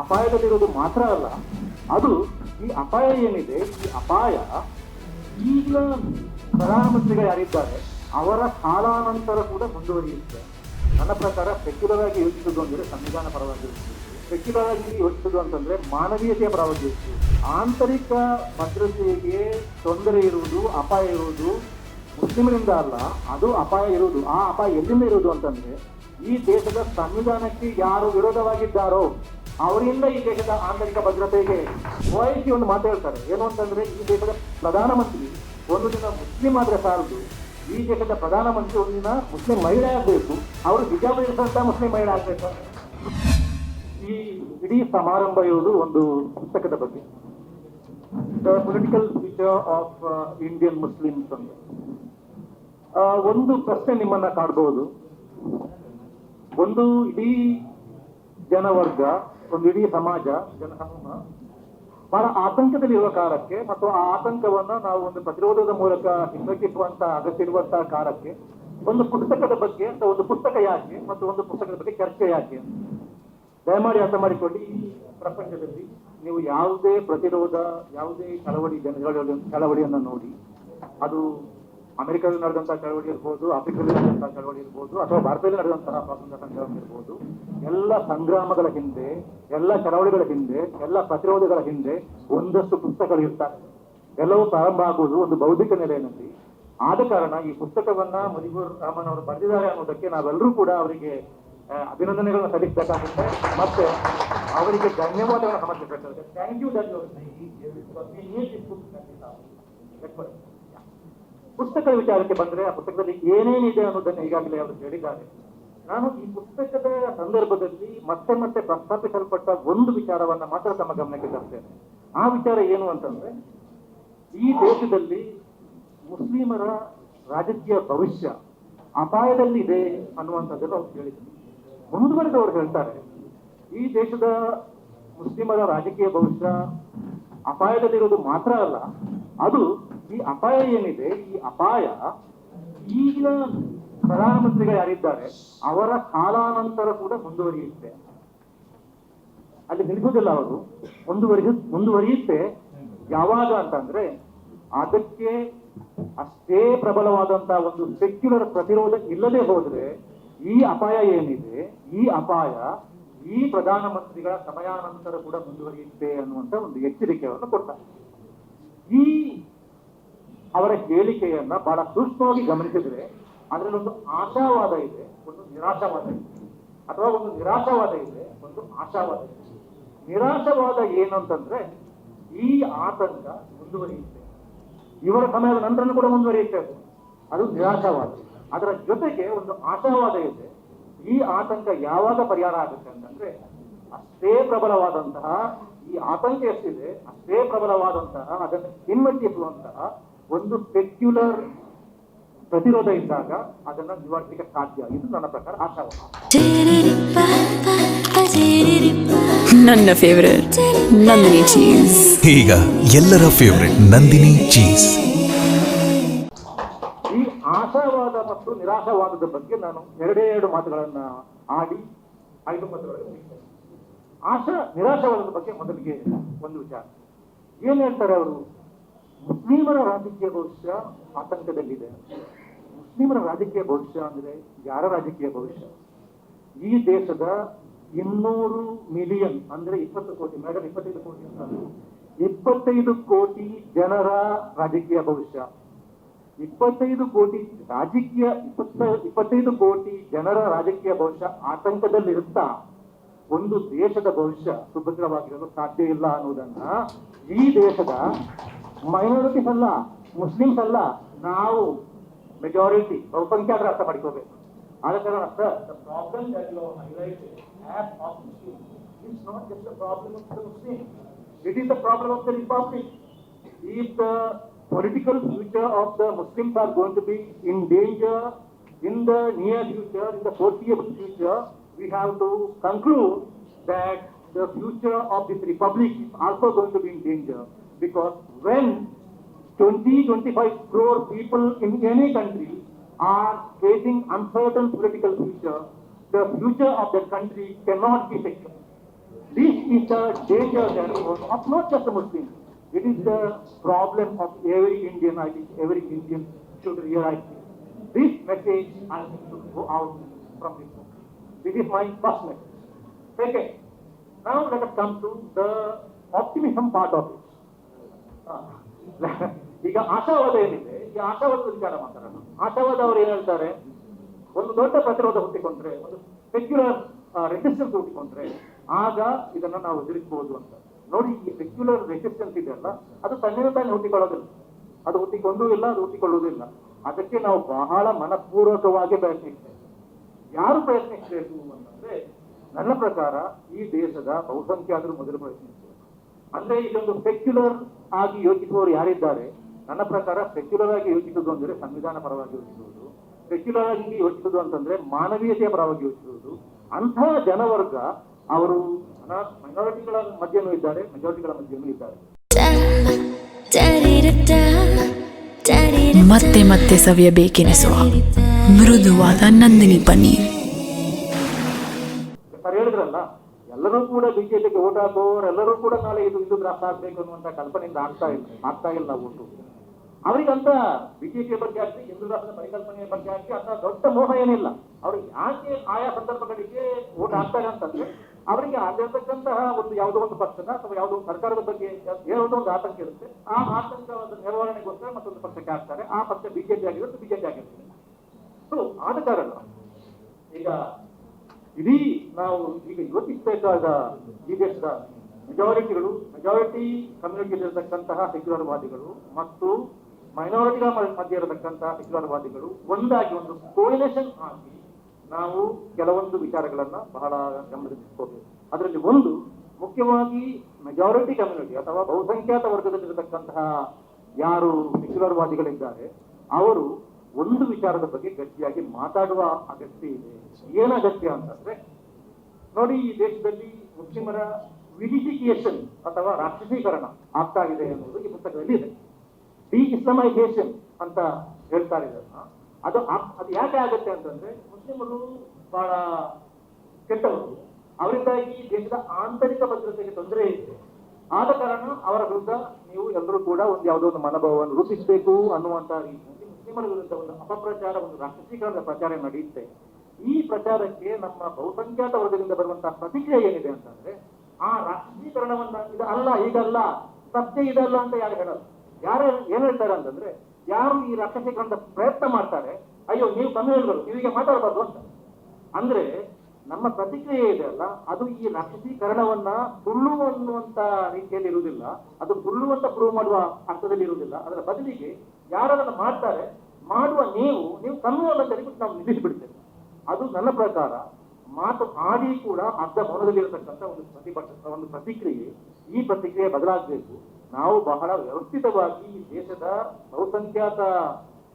ಅಪಾಯದಲ್ಲಿರೋದು ಮಾತ್ರ ಅಲ್ಲ, ಅದು ಈ ಅಪಾಯ ಏನಿದೆ, ಈ ಅಪಾಯ ಈಗ ಪ್ರಧಾನಮಂತ್ರಿಗಳು ಯಾರಿದ್ದಾರೆ, ಅವರ ಕಾಲಾನಂತರ ಕೂಡ ಮುಂದುವರಿಯುತ್ತೆ. ನನ್ನ ಪ್ರಕಾರ ಸೆಕ್ಯುಲರ್ ಆಗಿ ಯೋಚಿಸುವುದು ಅಂದರೆ ಸಂವಿಧಾನ ಪರವಾಗಿ ಸೆಕ್ಯುಲರ್ ಆಗಿ ಯೋಚಿಸುವುದು ಅಂತಂದ್ರೆ ಮಾನವೀಯತೆಯ ಪರವಾಗಿ ಯೋಚಿಸುವುದು. ಆಂತರಿಕ ಭದ್ರತೆಗೆ ತೊಂದರೆ ಇರುವುದು ಅಪಾಯ ಇರುವುದು ಮುಸ್ಲಿಮರಿಂದ ಅಲ್ಲ, ಅದು ಅಪಾಯ ಇರುವುದು. ಆ ಅಪಾಯ ಎಲ್ಲಿಂದ ಇರುವುದು ಅಂತಂದ್ರೆ ಈ ದೇಶದ ಸಂವಿಧಾನಕ್ಕೆ ಯಾರು ವಿರೋಧವಾಗಿದ್ದಾರೋ ಅವರಿಂದ ಈ ದೇಶದ ಆಂತರಿಕ ಭದ್ರತೆಗೆ ಓವೈಸಿ ಒಂದು ಮಾತು ಹೇಳ್ತಾರೆ. ಏನು ಅಂತಂದ್ರೆ, ಈ ದೇಶದ ಪ್ರಧಾನಮಂತ್ರಿ ಒಂದು ದಿನ ಮುಸ್ಲಿಂ ಆದ್ರೆ ಸಾಲದು. ಈ ದೇಶದ ಪ್ರಧಾನಮಂತ್ರಿ ಒಂದು ದಿನ ಮುಸ್ಲಿಂ ಮಹಿಳೆ ಆಗಬೇಕು. ಅವರು ಹಿಜಾಬ್ ಇರಿಸಂತ ಮುಸ್ಲಿಂ ಮಹಿಳೆ ಆಗ್ಬೇಕು? ಈ ಇಡೀ ಸಮಾರಂಭ ಇರುವುದು ಒಂದು ಪುಸ್ತಕದ ಬಗ್ಗೆ. The political future of Indian Muslims ಅಂತ. ಒಂದು ಪ್ರಶ್ನೆ ನಿಮ್ಮನ್ನ ಕಾಡ್ಬಹುದು ಒಂದು ಇಡೀ ಜನವರ್ಗ ಒಂದು ಇಡೀ ಸಮಾಜ ಜನಸಮೂಹ ಬಹಳ ಆತಂಕದಲ್ಲಿರುವ ಕಾರಕ್ಕೆ ಮತ್ತು ಆ ಆತಂಕವನ್ನ ನಾವು ಒಂದು ಪ್ರತಿರೋಧದ ಮೂಲಕ ಹಿಂದಕ್ಕಿಸುವಂತಹ ಅಗತ್ಯ ಇರುವಂತಹ ಕಾಲಕ್ಕೆ, ಒಂದು ಪುಸ್ತಕದ ಬಗ್ಗೆ ಅಂತ ಒಂದು ಪುಸ್ತಕ ಯಾಕೆ ಮತ್ತು ಒಂದು ಪುಸ್ತಕದ ಬಗ್ಗೆ ಚರ್ಚೆ ಯಾಕೆ ದಯಮಾಡಿ ಅರ್ಥ ಮಾಡಿಕೊಳ್ಳಿ, ಈ ಪ್ರಪಂಚದಲ್ಲಿ ನೀವು ಯಾವುದೇ ಪ್ರತಿರೋಧ, ಯಾವುದೇ ಚಳವಳಿ ಜನಗಳ ಚಳವಳಿಯನ್ನು ನೋಡಿ, ಅದು ಅಮೆರಿಕದಲ್ಲಿ ನಡೆದಂತಹ ಚಳವಳಿ ಇರ್ಬೋದು ಆಫ್ರಿಕಾದಲ್ಲಿ ನಡೆದಂತಹ ಚಳವಳಿ ಇರ್ಬೋದು ಅಥವಾ ಭಾರತದಲ್ಲಿ ನಡೆದಂತಹ ಸ್ವಾತಂತ್ರ್ಯ ಸಂಗ್ರಾಮ ಇರ್ಬೋದು ಎಲ್ಲ ಸಂಗ್ರಾಮಗಳ ಹಿಂದೆ ಎಲ್ಲ ಚಳವಳಿಗಳ ಹಿಂದೆ ಎಲ್ಲ ಪ್ರತಿರೋಧಗಳ ಹಿಂದೆ ಒಂದಷ್ಟು ಪುಸ್ತಕಗಳು ಇರ್ತಾರೆ ಎಲ್ಲವೂ ಪ್ರಾರಂಭ ಆಗುವುದು ಒಂದು ಬೌದ್ಧಿಕ ನೆಲೆಯಲ್ಲಿ ಆದ ಕಾರಣ ಈ ಪುಸ್ತಕವನ್ನ ಮುದಿಗೂರ್ ರಾಮನ್ ಅವರು ಬರೆದಿದ್ದಾರೆ ಅನ್ನೋದಕ್ಕೆ ನಾವೆಲ್ಲರೂ ಕೂಡ ಅವರಿಗೆ ಅಭಿನಂದನೆಗಳನ್ನು ಸಲ್ಲಿಸಬೇಕಾಗುತ್ತೆ ಮತ್ತೆ ಅವರಿಗೆ ಧನ್ಯವಾದಗಳನ್ನು ಸಮರ್ಪಿಸಬೇಕಾಗುತ್ತೆ ಥ್ಯಾಂಕ್ ಯು ಪುಸ್ತಕದ ವಿಚಾರಕ್ಕೆ ಬಂದ್ರೆ ಆ ಪುಸ್ತಕದಲ್ಲಿ ಏನೇನಿದೆ ಅನ್ನೋದನ್ನು ಈಗಾಗಲೇ ಅವರು ಹೇಳಿದ್ದಾರೆ. ನಾನು ಈ ಪುಸ್ತಕದ ಸಂದರ್ಭದಲ್ಲಿ ಮತ್ತೆ ಮತ್ತೆ ಪ್ರಸ್ತಾಪಿಸಲ್ಪಟ್ಟ ಒಂದು ವಿಚಾರವನ್ನ ಮಾತ್ರ ತಮ್ಮ ಗಮನಕ್ಕೆ ತರ್ತೇನೆ. ಆ ವಿಚಾರ ಏನು ಅಂತಂದ್ರೆ, ಈ ದೇಶದಲ್ಲಿ ಮುಸ್ಲಿಮರ ರಾಜಕೀಯ ಭವಿಷ್ಯ ಅಪಾಯದಲ್ಲಿದೆ ಅನ್ನುವಂಥದ್ದನ್ನು ಅವ್ರು ಹೇಳಿದರು ಮುಂದುವರೆದವರು ಹೇಳ್ತಾರೆ, ಈ ದೇಶದ ಮುಸ್ಲಿಮರ ರಾಜಕೀಯ ಭವಿಷ್ಯ ಅಪಾಯದಲ್ಲಿರೋದು ಮಾತ್ರ ಅಲ್ಲ, ಅದು ಈ ಅಪಾಯ ಏನಿದೆ, ಈ ಅಪಾಯ ಈಗಿನ ಪ್ರಧಾನಮಂತ್ರಿಗಳು ಯಾರಿದ್ದಾರೆ, ಅವರ ಕಾಲಾನಂತರ ಕೂಡ ಮುಂದುವರಿಯುತ್ತೆ. ಅಲ್ಲಿ ನಿಲ್ಲಿಸುವುದಿಲ್ಲ ಅವರು. ಮುಂದುವರಿ ಮುಂದುವರಿಯುತ್ತೆ. ಯಾವಾಗ ಅಂತಂದ್ರೆ, ಅದಕ್ಕೆ ಅಷ್ಟೇ ಪ್ರಬಲವಾದಂತಹ ಒಂದು ಸೆಕ್ಯುಲರ್ ಪ್ರತಿರೋಧ ಇಲ್ಲದೆ ಹೋದ್ರೆ, ಈ ಅಪಾಯ ಏನಿದೆ, ಈ ಅಪಾಯ ಈ ಪ್ರಧಾನಮಂತ್ರಿಗಳ ಸಮಯಾನಂತರ ಕೂಡ ಮುಂದುವರಿಯುತ್ತೆ ಅನ್ನುವಂತ ಒಂದು ಎಚ್ಚರಿಕೆಯನ್ನು ಕೊಡ್ತಾರೆ. ಈ ಅವರ ಹೇಳಿಕೆಯನ್ನ ಬಹಳ ಸೂಕ್ಷ್ಮವಾಗಿ ಗಮನಿಸಿದ್ರೆ ಅದರಲ್ಲಿ ಒಂದು ಆಶಾವಾದ ಇದೆ, ಒಂದು ನಿರಾಶಾವಾದ ಇದೆ. ಅಥವಾ ಒಂದು ನಿರಾಶಾವಾದ ಇದೆ, ಒಂದು ಆಶಾವಾದ ಇದೆ. ನಿರಾಶವಾದ ಏನು ಅಂತಂದ್ರೆ ಈ ಆತಂಕ ಮುಂದುವರಿಯುತ್ತೆ. ಇವರ ಸಮಯದ ನಂತರ ಕೂಡ ಮುಂದುವರಿಯುತ್ತೆ ಅದು. ಅದು ನಿರಾಶಾವಾದ. ಅದರ ಜೊತೆಗೆ ಒಂದು ಆಶಾವಾದ ಇದೆ, ಈ ಆತಂಕ ಯಾವಾಗ ಪರಿಹಾರ ಆಗುತ್ತೆ ಅಂತಂದ್ರೆ ಅಷ್ಟೇ ಪ್ರಬಲವಾದಂತಹ ಈ ಆತಂಕ ಎಷ್ಟಿದೆ, ಅಷ್ಟೇ ಪ್ರಬಲವಾದಂತಹ ಅದನ್ನು ಹಿಮ್ಮೆಟ್ಟಿಸುವಂತಹ ಒಂದು ಸೆಕ್ಯುಲರ್ ಪ್ರತಿರೋಧ ಇದ್ದಾಗ ಅದನ್ನ ನಿವಾರಿಸಲಿಕ್ಕೆ ಸಾಧ್ಯ. ಇದು ನನ್ನ ಪ್ರಕಾರ ಆಶಾವಾದ. ನನ್ನ ಫೇವರೇಟ್ ನಂದಿನಿ ಚೀಸ್ ಈಗ ಎಲ್ಲರ ಫೇವರೆಟ್ ನಂದಿನಿ ಚೀಸ್ ಈ ಆಶಾವಾದ ಮತ್ತು ನಿರಾಶಾವಾದದ ಬಗ್ಗೆ ನಾನು ಎರಡೇ ಎರಡು ಮಾತುಗಳನ್ನ ಆಡಿ ಐದು ಮಾತುಗಳನ್ನು. ಆಶಾ ನಿರಾಶಾವಾದದ ಬಗ್ಗೆ ಮೊದಲಿಗೆ ಒಂದು ವಿಚಾರ. ಏನು ಹೇಳ್ತಾರೆ ಅವರು? ಮುಸ್ಲಿಮರ ರಾಜಕೀಯ ಭವಿಷ್ಯ ಆತಂಕದಲ್ಲಿದೆ. ಮುಸ್ಲಿಮರ ರಾಜಕೀಯ ಭವಿಷ್ಯ ಅಂದ್ರೆ ಯಾರ ರಾಜಕೀಯ ಭವಿಷ್ಯ? ಈ ದೇಶದ ಇನ್ನೂರು ಮಿಲಿಯನ್ ಅಂದ್ರೆ ಇಪ್ಪತ್ತು ಕೋಟಿ ಮೇಡಮ್ ಇಪ್ಪತ್ತೈದು ಕೋಟಿ ಅಂತ. ಇಪ್ಪತ್ತೈದು ಕೋಟಿ ಜನರ ರಾಜಕೀಯ ಭವಿಷ್ಯ. ಇಪ್ಪತ್ತೈದು ಕೋಟಿ ರಾಜಕೀಯ, ಇಪ್ಪತ್ತ, ಇಪ್ಪತ್ತೈದು ಕೋಟಿ ಜನರ ರಾಜಕೀಯ ಭವಿಷ್ಯ ಆತಂಕದಲ್ಲಿರುತ್ತಾ ಒಂದು ದೇಶದ ಭವಿಷ್ಯ ಸುಭದ್ರವಾಗಿರಲು ಸಾಧ್ಯ ಇಲ್ಲ ಅನ್ನೋದನ್ನ ಈ ದೇಶದ ಮೈನಾರಿಟೀಸ್ ಅಲ್ಲ ಮುಸ್ಲಿಮ್ಸ್ ಅಲ್ಲ ನಾವು ಮೆಜಾರಿಟಿ ಬಹುಸಂಖ್ಯಾತರ ಅರ್ಥ ಮಾಡಿಕೋಬೇಕು ಆದ ಕಾರಣ sir the problem that you highlighted as of Muslim it's not just the problem of the Muslim it is the problem of the republic if the political future of the Muslims are going to be in danger in the near future, in the foreseeable future, we have to conclude that the future of this republic is also going to be in danger. Because when 20, 25 crore people in any country are facing uncertain political future, the future of that country cannot be secure. This is the danger that was of not just the Muslims. It is the problem of every Indian. I think every Indian should realize this. This message I think should go out from this book. This is my first message. Second, now let us come to the optimism part of it. ಈಗ ಆಶಾವಾದ ಏನಿದೆ? ಈಗ ಆಶಾವಾದ ವಿಚಾರ ಮಾತಾಡೋಣ. ಆಶಾವಾದ ಅವ್ರು ಏನ್ ಹೇಳ್ತಾರೆ? ಒಂದು ದೊಡ್ಡ ಪ್ರತಿರೋಧ ಹುಟ್ಟಿಕೊಂಡ್ರೆ, ಒಂದು ಸೆಕ್ಯುಲರ್ ರೆಸಿಸ್ಟೆನ್ಸ್ ಹುಟ್ಟಿಕೊಂಡ್ರೆ, ಆಗ ಇದನ್ನ ನಾವು ಎದುರಿಸಬಹುದು ಅಂತ. ನೋಡಿ, ಈ ಸೆಕ್ಯುಲರ್ ರೆಸಿಸ್ಟೆನ್ಸ್ ಇದೆಯಲ್ಲ ಅದು ತನ್ನಿಂದ ತಾನೇ ಹುಟ್ಟಿಕೊಳ್ಳೋದಿಲ್ಲ. ಅದು ಹುಟ್ಟಿಕೊಂಡೂ ಇಲ್ಲ, ಅದು ಹುಟ್ಟಿಕೊಳ್ಳುವುದಿಲ್ಲ ಅದಕ್ಕೆ ನಾವು ಬಹಳ ಮನಪೂರ್ವಕವಾಗಿ ಪ್ರಯತ್ನಿಸ್ತೇವೆ. ಯಾರು ಪ್ರಯತ್ನಿಸಬೇಕು ಅಂತಂದ್ರೆ, ನನ್ನ ಪ್ರಕಾರ ಈ ದೇಶದ ಬಹುಸಂಖ್ಯಾತರು ಮೊದಲು ಪ್ರಯತ್ನಿಸಬೇಕು ಅಂದ್ರೆ ಇದೊಂದು ಸೆಕ್ಯುಲರ್ ಆಗಿ ಯೋಚಿಸುವವರು ಯಾರಿದ್ದಾರೆ? ನನ್ನ ಪ್ರಕಾರ ಸೆಕ್ಯುಲರ್ ಆಗಿ ಯೋಚಿಸುವುದು ಅಂದ್ರೆ ಸಂವಿಧಾನ ಪರವಾಗಿ ಯೋಚಿಸುವುದು. ಸೆಕ್ಯುಲರ್ ಆಗಿ ಯೋಚಿಸುವುದು ಅಂತಂದ್ರೆ ಮಾನವೀಯತೆಯ ಪರವಾಗಿ ಯೋಚಿಸುವುದು. ಅಂತಹ ಜನವರ್ಗ ಅವರು ಮೈನಾರಿಟಿಗಳ ಮಧ್ಯನೂ ಇದ್ದಾರೆ ಮೆಜಾರಿಟಿಗಳ ಮಧ್ಯನೂ ಇದ್ದಾರೆ. ಮತ್ತೆ ಮತ್ತೆ ಸವಿಯಬೇಕೆನಿಸುವ ಮೃದುವಾದ ನಂದಿನಿ ಪನ್ನೀರ್. ಹೇಳಿದ್ರಲ್ಲ ಎಲ್ಲರೂ ಕೂಡ ಬಿಜೆಪಿಗೆ ಓಟ್ ಎಲ್ಲರೂ ಕೂಡ ನಾಳೆ ಇದು ಇದು ರಾಷ್ಟ್ರ ಆಗ್ಬೇಕು ಅನ್ನುವಂತ ಕಲ್ಪನೆಯಿಂದ ಆಗ್ತಾ ಇಲ್ಲ ಆಗ್ತಾ ಇಲ್ಲ ಓಟು ಅವರಿಗಂತ ಬಿಜೆಪಿ ಬಗ್ಗೆ ಆಗಲಿ ಹಿಂದೂ ರಾಷ್ಟ್ರದ ಪರಿಕಲ್ಪನೆಯ ಬಗ್ಗೆ ಆಗಲಿ ಅಂತ ದೊಡ್ಡ ಮೋಹ ಏನಿಲ್ಲ. ಅವ್ರಿಗೆ ಯಾಕೆ ಆಯಾ ಸಂದರ್ಭಗಳಿಗೆ ಓಟ್ ಹಾಕ್ತಾರೆ ಅಂತಂದ್ರೆ, ಅವರಿಗೆ ಆಗಿರ್ತಕ್ಕಂತಹ ಒಂದು ಯಾವುದೋ ಒಂದು ಪಕ್ಷದ ಅಥವಾ ಯಾವುದೋ ಒಂದು ಸರ್ಕಾರದ ಬಗ್ಗೆ ಏನೋ ಒಂದು ಆತಂಕ ಇರುತ್ತೆ. ಆ ಆತಂಕದ ನಿರ್ವಹಣೆಗೋಸ್ಕರ ಮತ್ತೊಂದು ಪಕ್ಷಕ್ಕೆ ಹಾಕ್ತಾರೆ. ಆ ಪಕ್ಷ ಬಿಜೆಪಿ ಆಗಿರುತ್ತೆ, ಬಿಜೆಪಿ ಆಗಿರ್ತದೆ ಸೊ ಆದ ಕಾರಣ ಈಗ ಇಡೀ ನಾವು ಈಗ ಯೋಚಿಸಬೇಕಾದ ಈ ದೇಶದ ಮೆಜಾರಿಟಿಗಳು ಮೆಜಾರಿಟಿ ಕಮ್ಯುನಿಟಿಯಲ್ಲಿರತಕ್ಕಂತಹ ಸೆಕ್ಯುಲರ್ ವಾದಿಗಳು ಮತ್ತು ಮೈನಾರಿಟಿಗಳ ಮಧ್ಯೆ ಇರತಕ್ಕಂತಹ ಸೆಕ್ಯುಲರ್ ವಾದಿಗಳು ಒಂದಾಗಿ ಒಂದು ಕೋಯಿಲೇಷನ್ ಆಗಿ ನಾವು ಕೆಲವೊಂದು ವಿಚಾರಗಳನ್ನ ಬಹಳ ಗಮನದಲ್ಲಿಟ್ಕೋಬೇಕು ಅದರಲ್ಲಿ ಒಂದು ಮುಖ್ಯವಾಗಿ ಮೆಜಾರಿಟಿ ಕಮ್ಯುನಿಟಿ ಅಥವಾ ಬಹುಸಂಖ್ಯಾತ ವರ್ಗದಲ್ಲಿರತಕ್ಕಂತಹ ಯಾರು ಸೆಕ್ಯುಲರ್ ವಾದಿಗಳಿದ್ದಾರೆ ಅವರು ಒಂದು ವಿಚಾರದ ಬಗ್ಗೆ ಗಟ್ಟಿಯಾಗಿ ಮಾತಾಡುವ ಅಗತ್ಯ ಇದೆ. ಏನ ಅಗತ್ಯ ಅಂತಂದ್ರೆ, ನೋಡಿ, ಈ ದೇಶದಲ್ಲಿ ಮುಸ್ಲಿಮರ ವಿಡಿಫಿಕೇಶನ್ ಅಥವಾ ರಾಷ್ಟ್ರೀಕರಣ ಆಗ್ತಾ ಇದೆ ಅನ್ನೋದು ಈ ಪುಸ್ತಕದಲ್ಲಿ ಇದೆ. ಡಿ ಇಸ್ಲಾಮೈಸೇಷನ್ ಅಂತ ಹೇಳ್ತಾ ಇದನ್ನ ಅದು ಅದು ಯಾಕೆ ಆಗತ್ತೆ ಅಂತಂದ್ರೆ, ಮುಸ್ಲಿಮರು ಬಹಳ ಕೆಟ್ಟವರು. ಅವರಿಂದಾಗಿ ದೇಶದ ಆಂತರಿಕ ಭದ್ರತೆಗೆ ತೊಂದರೆ ಇದೆ. ಆದ ಕಾರಣ ಅವರ ವಿರುದ್ಧ ನೀವು ಎಲ್ಲರೂ ಕೂಡ ಒಂದು ಯಾವುದೋ ಒಂದು ಮನೋಭಾವವನ್ನು ರೂಪಿಸಬೇಕು ಅನ್ನುವಂತ ರೀತಿಯಲ್ಲಿ ಮುಸ್ಲಿಮರ ವಿರುದ್ಧ ಒಂದು ಅಪಪ್ರಚಾರ, ಒಂದು ರಾಷ್ಟ್ರೀಕರಣದ ಪ್ರಚಾರ ನಡೆಯುತ್ತೆ. ಈ ಪ್ರಚಾರಕ್ಕೆ ನಮ್ಮ ಬಹುಸಂಖ್ಯಾತ ವರ್ಗದಿಂದ ಬರುವಂತಹ ಪ್ರತಿಕ್ರಿಯೆ ಏನಿದೆ ಅಂತಂದ್ರೆ, ಆ ರಾಷ್ಟ್ರೀಕರಣವನ್ನ ಇದು ಅಲ್ಲ ಈಗಲ್ಲ ಸತ್ಯ ಇದಲ್ಲ ಅಂತ ಯಾರು ಹೇಳಲ್ಲ. ಯಾರು ಏನ್ ಹೇಳ್ತಾರೆ ಅಂತಂದ್ರೆ, ಯಾರು ಈ ರಾಷ್ಟ್ರೀಕರಣದ ಪ್ರಯತ್ನ ಮಾಡ್ತಾರೆ, ಅಯ್ಯೋ, ನೀವು ಕಮ್ಯುನಿಗಳು ನೀವೀಗ ಮಾತಾಡಬಾರ್ದು ಅಂತ. ಅಂದ್ರೆ, ನಮ್ಮ ಪ್ರತಿಕ್ರಿಯೆ ಇದೆ ಅಲ್ಲ, ಅದು ಈ ರಾಕ್ಷಸೀಕರಣವನ್ನ ಸುಳ್ಳು ಅನ್ನುವಂತ ರೀತಿಯಲ್ಲಿ ಇರುವುದಿಲ್ಲ, ಅದು ಸುಳ್ಳು ಅಂತ ಪ್ರೂವ್ ಮಾಡುವ ಅರ್ಥದಲ್ಲಿ ಇರುವುದಿಲ್ಲ. ಅದರ ಬದಲಿಗೆ ಯಾರದನ್ನ ಮಾಡ್ತಾರೆ, ಮಾಡುವ ನೀವು ನೀವು ಕಮ್ಯುನಲ್ ತೆಗೆದುಬಿಟ್ಟು ನಾವು ನಿಲ್ಲಿಸಿಬಿಡ್ತೇವೆ. ಅದು ನನ್ನ ಪ್ರಕಾರ ಮಾತು ಆಡಿ ಕೂಡ ಅರ್ಧ ಮೌನದಲ್ಲಿರತಕ್ಕಂಥ ಒಂದು ಪ್ರತಿಭಟ, ಒಂದು ಪ್ರತಿಕ್ರಿಯೆ. ಈ ಪ್ರತಿಕ್ರಿಯೆ ಬದಲಾಗಬೇಕು. ನಾವು ಬಹಳ ವ್ಯವಸ್ಥಿತವಾಗಿ ಈ ದೇಶದ ಬಹುಸಂಖ್ಯಾತ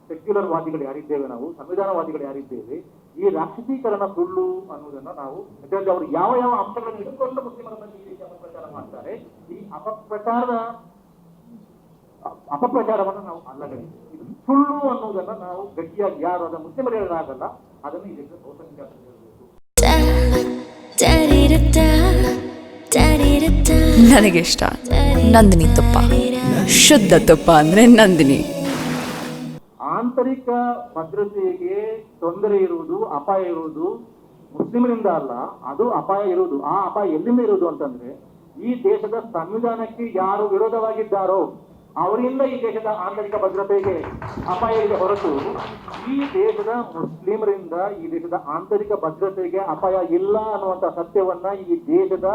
ಸೆಕ್ಯುಲರ್ ವಾದಿಗಳು ಯಾರಿದ್ದೇವೆ ನಾವು, ಸಂವಿಧಾನವಾದಿಗಳು ಯಾರಿದ್ದೇವೆ, ಈ ರಾಷ್ಟ್ರೀಕರಣ ಸುಳ್ಳು ಅನ್ನೋದನ್ನ ನಾವು, ಯಾಕಂದ್ರೆ ಅವರು ಯಾವ ಯಾವ ಅಂಶಗಳನ್ನು ಹಿಡಿದುಕೊಂಡು ಮುಸ್ಲಿಮರ ಬಗ್ಗೆ ಈ ರೀತಿ ಅಪಪ್ರಚಾರ ಮಾಡ್ತಾರೆ, ಈ ಅಪಪ್ರಚಾರದ ಅಪಪ್ರಚಾರವನ್ನು ನಾವು ಅಲ್ಲಗಡಿಸ್ತೇವೆ ಇದು ಸುಳ್ಳು ಅನ್ನೋದನ್ನ ನಾವು ಗಟ್ಟಿಯಾಗಿ ಯಾರು ಅದನ್ನು ಮುಂದೆ ಹೇಳಲಾಗಲ್ಲ ಅದನ್ನು ಹೇಳಬೇಕು. ನನಗಿಷ್ಟ ನಂದಿನಿ ತುಪ್ಪ. ಶುದ್ಧ ತುಪ್ಪ ಅಂದ್ರೆ ನಂದಿನಿ. ಆಂತರಿಕ ಭದ್ರತೆಗೆ ತೊಂದರೆ ಇರುವುದು ಅಪಾಯ ಇರುವುದು ಮುಸ್ಲಿಮರಿಂದ ಅಲ್ಲ ಅದು ಅಪಾಯ ಇರುವುದು. ಆ ಅಪಾಯ ಎಲ್ಲಿಂದ ಇರುವುದು ಅಂತಂದ್ರೆ ಈ ದೇಶದ ಸಂವಿಧಾನಕ್ಕೆ ಯಾರು ವಿರೋಧವಾಗಿದ್ದಾರೋ ಅವರಿಂದ ಈ ದೇಶದ ಆಂತರಿಕ ಭದ್ರತೆಗೆ ಅಪಾಯ ಇದೆ ಹೊರತು ಈ ದೇಶದ ಮುಸ್ಲಿಮರಿಂದ ಈ ದೇಶದ ಆಂತರಿಕ ಭದ್ರತೆಗೆ ಅಪಾಯ ಇಲ್ಲ ಅನ್ನುವಂತ ಸತ್ಯವನ್ನ ಈ ದೇಶದ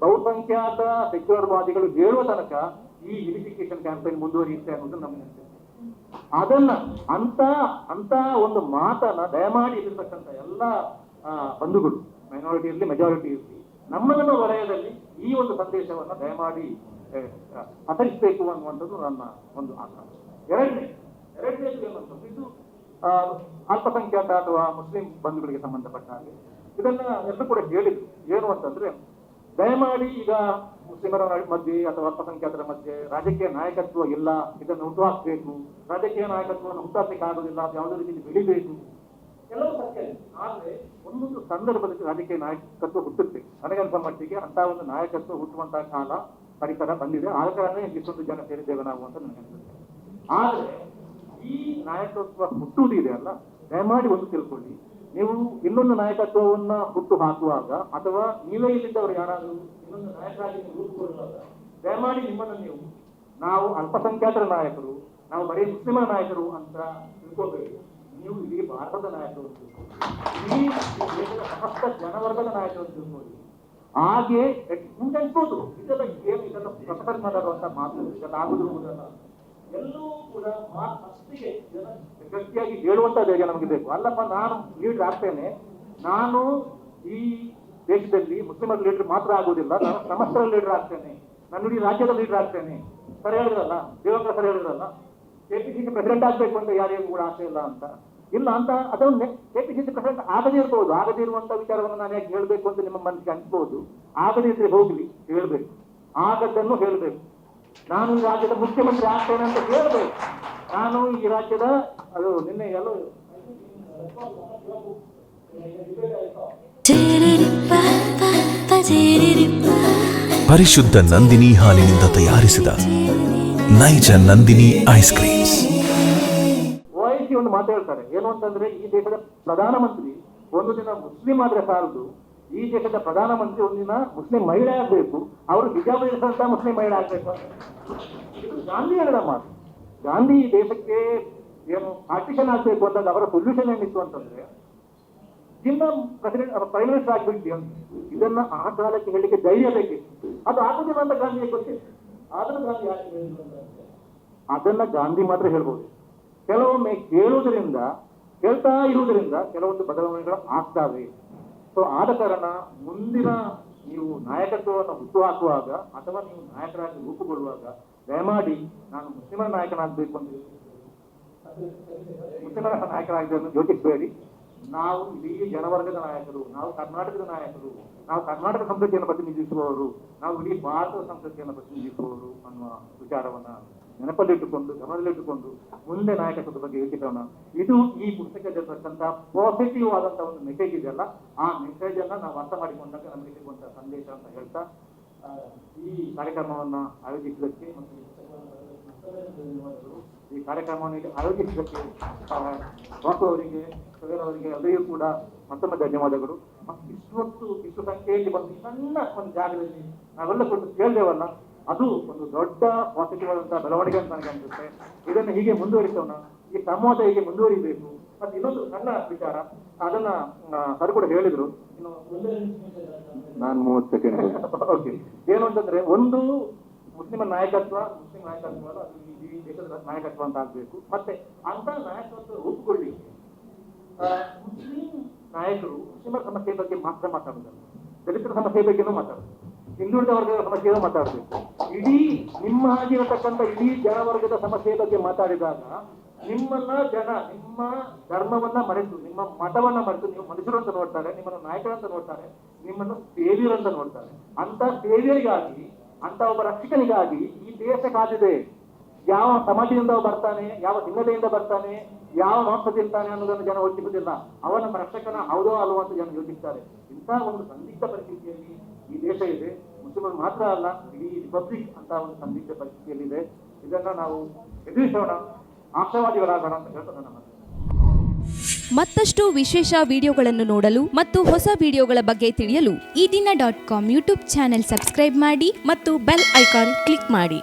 ಬಹುಸಂಖ್ಯಾತ ಸೆಕ್ಯುಲರ್ವಾದಿಗಳು ಹೇಳುವ ತನಕ ಈ ಯುನಿಫಿಕೇಶನ್ ಕ್ಯಾಂಪೇನ್ ಮುಂದುವರಿಯುತ್ತೆ ಅನ್ನೋದು ಅನಿಸಿಕೆ ಅದನ್ನ ಅಂತ ಅಂತ ಒಂದು ಮಾತನ್ನ ದಯಮಾಡಿ ಇರತಕ್ಕಂಥ ಎಲ್ಲ ಬಂಧುಗಳು ಮೈನಾರಿಟಿ ಇರಲಿ ಮೆಜಾರಿಟಿ ಇರಲಿ ನಮ್ಮ ನಮ್ಮ ವಲಯದಲ್ಲಿ ಈ ಒಂದು ಸಂದೇಶವನ್ನ ದಯಮಾಡಿ ಆ, ಆ, ಪಸರಿಸಬೇಕು ಅನ್ನುವಂಥದ್ದು ನನ್ನ ಒಂದು ಆಕಾಂಕ್ಷೆ. ಎರಡನೇ ಎರಡನೇದು ಏನು ಅಂತಂದ್ರೆ ಇದು ಅಲ್ಪಸಂಖ್ಯಾತ ಅಥವಾ ಮುಸ್ಲಿಂ ಬಂಧುಗಳಿಗೆ ಸಂಬಂಧಪಟ್ಟ ಹಾಗೆ. ಇದನ್ನ ಎಲ್ಲರೂ ಕೂಡ ಹೇಳಿದ್ರು. ಏನು ಅಂತಂದ್ರೆ ದಯಮಾಡಿ ಈಗ ಮುಸ್ಲಿಮರ ಮಧ್ಯೆ ಅಥವಾ ಅಲ್ಪಸಂಖ್ಯಾತರ ಮಧ್ಯೆ ರಾಜಕೀಯ ನಾಯಕತ್ವ ಇಲ್ಲ ಇದನ್ನು ಹುಟ್ಟುಹಾಕಬೇಕು. ರಾಜಕೀಯ ನಾಯಕತ್ವವನ್ನು ಹುಟ್ಟಾಕ್ಲಿಕ್ಕೆ ಆಗೋದಿಲ್ಲ ಅದು ಯಾವುದೇ ರೀತಿಯಲ್ಲಿ ಬೆಳಿಬೇಕು. ಕೆಲವು ಸತ್ಯ ಆದ್ರೆ ಒಂದೊಂದು ಸಂದರ್ಭದಲ್ಲಿ ರಾಜಕೀಯ ನಾಯಕತ್ವ ಹುಟ್ಟುತ್ತೆ. ನನಗನ್ಸ ಮಟ್ಟಿಗೆ ಅಂತ ಒಂದು ನಾಯಕತ್ವ ಹುಟ್ಟುವಂತಹ ಕಾಲ ಪರಿಸರ ಬಂದಿದೆ. ಆದ ಕಾರಣ ಇಷ್ಟೊಂದು ಜನ ಸೇರಿದ್ದೇವೆ ನಾವು ಅಂತ ನನಗೆ ಆದರೆ ಈ ನಾಯಕತ್ವ ಹುಟ್ಟುವುದಿದೆ ಅಲ್ಲ? ದಯಮಾಡಿ ಒಂದು ತಿಳ್ಕೊಳ್ಳಿ. ನೀವು ಇನ್ನೊಂದು ನಾಯಕತ್ವವನ್ನ ಹುಟ್ಟು ಹಾಕುವಾಗ ಅಥವಾ ನೀವೇ ಇಲ್ಲಿದ್ದವರು ಯಾರಾದರೂ ಇನ್ನೊಂದು ನಾಯಕರಾಗಿ ರೂಪುಗೊಳ್ಳುವಾಗ ದಯಮಾಡಿ ನಿಮ್ಮನ್ನು ನೀವು, ನಾವು ಅಲ್ಪಸಂಖ್ಯಾತರ ನಾಯಕರು, ನಾವು ಬರೀ ಮುಸ್ಲಿಮರ ನಾಯಕರು ಅಂತ ತಿಳ್ಕೊಳ್ಬೇಕು. ನೀವು ಇಡೀ ಭಾರತದ ನಾಯಕರು. ಇಡೀ ದೇಶದ ಸಮಸ್ತ ಜನವರ್ಗದ ನಾಯಕರು ತಿಳ್ಕೊಳ್ಳಿ ಹಾಗೆ ಮುಂದೆ ಅನ್ಬೋದು ಇದೆಲ್ಲ ಏನು, ಇದೆಲ್ಲ ಪ್ರಕಟಣೆ ಮಾಡುವಂತ ಮಾತು, ಇದೆಲ್ಲ ಆಗುದು ಎಲ್ಲೂ ಕೂಡ ಫಸ್ಟಿಗೆ ಗಟ್ಟಿಯಾಗಿ ಹೇಳುವಂತ ಧೈರ್ಯ ನಮಗೆ ಬೇಕು. ಅಲ್ಲಪ್ಪ, ನಾನು ಲೀಡರ್ ಆಗ್ತೇನೆ ನಾನು ಈ ದೇಶದಲ್ಲಿ ಮುಸ್ಲಿಮರ ಲೀಡರ್ ಮಾತ್ರ ಆಗುವುದಿಲ್ಲ. ನಾನು ಸಮಸ್ತರ ಲೀಡರ್ ಆಗ್ತೇನೆ. ನಾನು ಇಡೀ ರಾಜ್ಯದ ಲೀಡರ್ ಆಗ್ತೇನೆ. ಸರಿ ಹೇಳಿದ್ರಲ್ಲ? ದೇವೇಂದ್ರ ಸರಿ ಹೇಳಿದ್ರಲ್ಲ? ಕೆಪಿಸಿಸಿ ಪ್ರೆಸಿಡೆಂಟ್ ಆಗ್ಬೇಕು ಅಂತ ಯಾರಿಗೂ ಕೂಡ ಆಸೆ ಇಲ್ಲ ಅಂತ. ಇಲ್ಲ ಅಂತ ಅದನ್ನು ಕೆಪಿಸಿಸಿ ಪ್ರೆಸಿಡೆಂಟ್ ಆಗದೇ ಇರ್ಬೋದು. ಆಗದೇ ಇರುವಂತ ವಿಚಾರವನ್ನು ನಾನು ಯಾಕೆ ಹೇಳಬೇಕು ಅಂತ ನಿಮ್ಮ ಮನಸ್ಸಿಗೆ ಅನ್ಸ್ಬೋದು. ಆಗದೇ ಇದ್ರೆ ಹೋಗ್ಲಿ, ಹೇಳ್ಬೇಕು. ಆಗದ್ದನ್ನು ಹೇಳ್ಬೇಕು. ನಾನು ಈ ರಾಜ್ಯದ ಮುಖ್ಯಮಂತ್ರಿ ಆಗ್ತೇನೆ ಅಂತ ಹೇಳ್ಬೇಕು. ನಾನು ಈ ರಾಜ್ಯದ, ಅದು ನಿನ್ನೆ ಪರಿಶುದ್ಧ ನಂದಿನಿ ಹಾಲಿನಿಂದ ತಯಾರಿಸಿದ ನೈಜ ನಂದಿನಿ ಐಸ್ ಕ್ರೀಮ್ಸ್. ಹೇಳ್ತಾರೆ. ಏನು ಅಂತಂದ್ರೆ ಈ ದೇಶದ ಪ್ರಧಾನಮಂತ್ರಿ ಒಂದು ದಿನ ಮುಸ್ಲಿಂ ಆದ್ರೆ ಸಾಲದು, ಈ ದೇಶದ ಪ್ರಧಾನಮಂತ್ರಿ ಒಂದಿನ ಮುಸ್ಲಿಂ ಮಹಿಳೆ ಆಗ್ಬೇಕು, ಅವರು ಹಿಜಾಬ್ ಧರಿಸಿದಂತ ಮುಸ್ಲಿಂ ಮಹಿಳೆ ಆಗ್ಬೇಕು ಗಾಂಧಿ ಹೇಳಿದ ಮಾತು. ಗಾಂಧಿ ಈ ದೇಶಕ್ಕೆ ಏನು ಪಾರ್ಟಿಷನ್ ಆಗ್ಬೇಕು ಅಂತಂದ್ರೆ ಅವರ ಸೊಲ್ಯೂಷನ್ ಏನಿತ್ತು ಅಂತಂದ್ರೆ ನಿಮ್ಮ ಪ್ರೆಸಿಡೆಂಟ್ ಪ್ರೈಮ್ ಮಿನಿಸ್ಟರ್ ಇದನ್ನ ಆ ಕಾಲಕ್ಕೆ ಹೇಳಿಕೆ ಧೈರ್ಯ ಬೇಕಿತ್ತು ಅದು ಆಗುದಿಲ್ಲ ಅಂತ ಗಾಂಧಿ ಗೊತ್ತಿತ್ತು ಆದ್ರೂ ಗಾಂಧಿ ಅದನ್ನ ಗಾಂಧಿ ಮಾತ್ರ ಹೇಳ್ಬೋದು. ಕೆಲವೊಮ್ಮೆ ಕೇಳುವುದರಿಂದ, ಕೇಳ್ತಾ ಇರುವುದರಿಂದ ಕೆಲವೊಂದು ಬದಲಾವಣೆಗಳು ಆಗ್ತವೆ. ಸೊ ಆದ ಕಾರಣ ಮುಂದಿನ ನೀವು ನಾಯಕತ್ವವನ್ನು ಹುಟ್ಟು ಹಾಕುವಾಗ ಅಥವಾ ನೀವು ನಾಯಕರಾಗಿ ರೂಪುಗೊಳ್ಳುವಾಗ, ದಯಮಾಡಿ ನಾನು ಮುಸ್ಲಿಮರ ನಾಯಕನಾಗಬೇಕು ಅಂತ ಮುಸ್ಲಿಮರ ಜೊತೆ ಯೋಚಿಸಬೇಡಿ. ನಾವು ಇಡೀ ಜನವರ್ಗದ ನಾಯಕರು, ನಾವು ಕರ್ನಾಟಕದ ನಾಯಕರು, ನಾವು ಕರ್ನಾಟಕ ಸಂಸ್ಕೃತಿಯನ್ನು ಪ್ರತಿನಿಧಿಸುವವರು, ನಾವು ಇಡೀ ಭಾರತದ ಸಂಸ್ಕೃತಿಯನ್ನು ಪ್ರತಿನಿಧಿಸುವವರು ಅನ್ನುವ ವಿಚಾರವನ್ನ ನೆನಪಲ್ಲಿಟ್ಟುಕೊಂಡು ಗಮನದಲ್ಲಿಟ್ಟುಕೊಂಡು ಮುಂದೆ ನಾಯಕತ್ವದ ಬಗ್ಗೆ ಯೋಚಿಸೋಣ ಇದು ಈ ಪುಸ್ತಕದಲ್ಲಿರ್ತಕ್ಕಂಥ ಪಾಸಿಟಿವ್ ಆದಂತಹ ಒಂದು ಮೆಸೇಜ್ ಇದೆಯಲ್ಲ ಆ ಮೆಸೇಜ್ ಅನ್ನ ನಾವು ಅರ್ಥ ಮಾಡಿಕೊಂಡಾಗ ನಮಗೆ ಸಿಗುವಂತಹ ಸಂದೇಶ ಅಂತ ಹೇಳ್ತಾ ಈ ಕಾರ್ಯಕ್ರಮವನ್ನ ಆಯೋಜಿಸಿದ್ದಕ್ಕೆ ಮತ್ತು ಈ ಕಾರ್ಯಕ್ರಮವನ್ನು ಇಲ್ಲಿ ಆಯೋಜಿಸಿದ್ದಕ್ಕೆ ಆ, ಬಾಪು ಅವರಿಗೆ ಸುಧೀರ್ ಅವರಿಗೆ ಎಲ್ಲರಿಗೂ ಕೂಡ ಮತ್ತೊಮ್ಮೆ ಧನ್ಯವಾದಗಳು. ಮತ್ತು ಇಷ್ಟೊತ್ತು ಇಷ್ಟು ಸಂಖ್ಯೆಯಲ್ಲಿ ಬಂದು ಸಣ್ಣ ಒಂದು ಜಾಗದಲ್ಲಿ ನಾವೆಲ್ಲ ಕೊಟ್ಟು ಕೇಳಿದೆವಲ್ಲ ಅದು ಒಂದು ದೊಡ್ಡ ಪಾಸಿಟಿವ್ ಆದಂತಹ ಬೆಳವಣಿಗೆ ಅಂತ ನನಗೆ ಅನಿಸುತ್ತೆ. ಇದನ್ನು ಹೀಗೆ ಮುಂದುವರಿಸೋಣ. ಈ ಸಂವಾದ ಹೀಗೆ ಮುಂದುವರಿಬೇಕು. ಮತ್ತೆ ಇನ್ನೊಂದು ಸಣ್ಣ ವಿಚಾರ. ಅದನ್ನ ಸರ್ ಕೂಡ ಹೇಳಿದ್ರು. ನಾನು ಮೂವತ್ತು ಸೆಕೆಂಡ್ ಓಕೆ ಏನು ಅಂತಂದ್ರೆ ಒಂದು ಮುಸ್ಲಿಮ ನಾಯಕತ್ವ ಮುಸ್ಲಿಂ ನಾಯಕತ್ವ ಈ ದೇಶದ ನಾಯಕತ್ವ ಅಂತ ಆಗ್ಬೇಕು. ಮತ್ತೆ ಅಂತ ನಾಯಕತ್ವ ರೂಪುಗೊಳ್ಳಿಕ್ಕೆ ಆ, ಮುಸ್ಲಿಂ ನಾಯಕರು ಮುಸ್ಲಿಮರ ಸಮಸ್ಯೆ ಬಗ್ಗೆ ಮಾತ್ರ ಮಾತಾಡುದಿಲ್ಲ ದಲಿತರ ಸಮಸ್ಯೆ ಬಗ್ಗೆನೂ ಮಾತಾಡೋದು ಹಿಂದುಳಿದ ವರ್ಗದ ಸಮಸ್ಯೆಯನ್ನು ಮಾತಾಡಬೇಕು. ಇಡೀ ನಿಮ್ಮ ಆಗಿರತಕ್ಕಂಥ ಇಡೀ ಜನವರ್ಗದ ಸಮಸ್ಯೆ ಬಗ್ಗೆ ಮಾತಾಡಿದಾಗ ನಿಮ್ಮನ್ನ ಜನ, ನಿಮ್ಮ ಧರ್ಮವನ್ನ ಮರೆತು, ನಿಮ್ಮ ಮತವನ್ನ ಮರೆತು ನೀವು ಮನುಷ್ಯರು ಅಂತ ನೋಡ್ತಾರೆ, ನಿಮ್ಮನ್ನು ನಾಯಕರಂತ ನೋಡ್ತಾರೆ, ನಿಮ್ಮನ್ನು ಸೇವಿಯರ್ ಅಂತ ನೋಡ್ತಾರೆ. ಅಂತ ಸೇವಿಯರಿಗಾಗಿ ಅಂತ ಒಬ್ಬ ರಕ್ಷಕನಿಗಾಗಿ ಈ ದೇಶ ಕಾದಿದೆ. ಯಾವ ಸಮಾಜದಿಂದ ಬರ್ತಾನೆ, ಯಾವ ಹಿನ್ನೆಲೆಯಿಂದ ಬರ್ತಾನೆ, ಯಾವ ಮಾಂಸ ತಿಂತಾನೆ ಅನ್ನೋದನ್ನು ಜನ ಯೋಚಿಸುವುದಿಲ್ಲ. ಅವನ ರಕ್ಷಕನ ಹೌದೋ ಅಲ್ವೋ ಅಂತ ಜನ ಯೋಚಿಸ್ತಾರೆ. ಇಂತಹ ಒಂದು ಸಂದಿಗ್ಧ ಪರಿಸ್ಥಿತಿಯಲ್ಲಿ ಈ ದೇಶ ಇದೆ. ಮುಸ್ಲಿಮರು ಮಾತ್ರ ಅಲ್ಲ, ಇಡೀ ರಿಪಬ್ಲಿಕ್ ಅಂತ ಒಂದು ಸಂದಿಗ್ಧ ಪರಿಸ್ಥಿತಿಯಲ್ಲಿದೆ. ಇದನ್ನ ನಾವು ಎದುರಿಸೋಣ ಆಶಾವಾದಿಗಳಾಗೋಣ ಅಂತ ಹೇಳ್ತಾರೆ ನನ್ನ ಮತ್ತಷ್ಟು ವಿಶೇಷ ವಿಡಿಯೋಗಳನ್ನು ನೋಡಲು ಮತ್ತು ಹೊಸ ವಿಡಿಯೋಗಳ ಬಗ್ಗೆ ತಿಳಿಯಲು Eedina dot com YouTube channel subscribe ಮಾಡಿ ಮತ್ತು ಬೆಲ್ ಐಕಾನ್ ಕ್ಲಿಕ್ ಮಾಡಿ.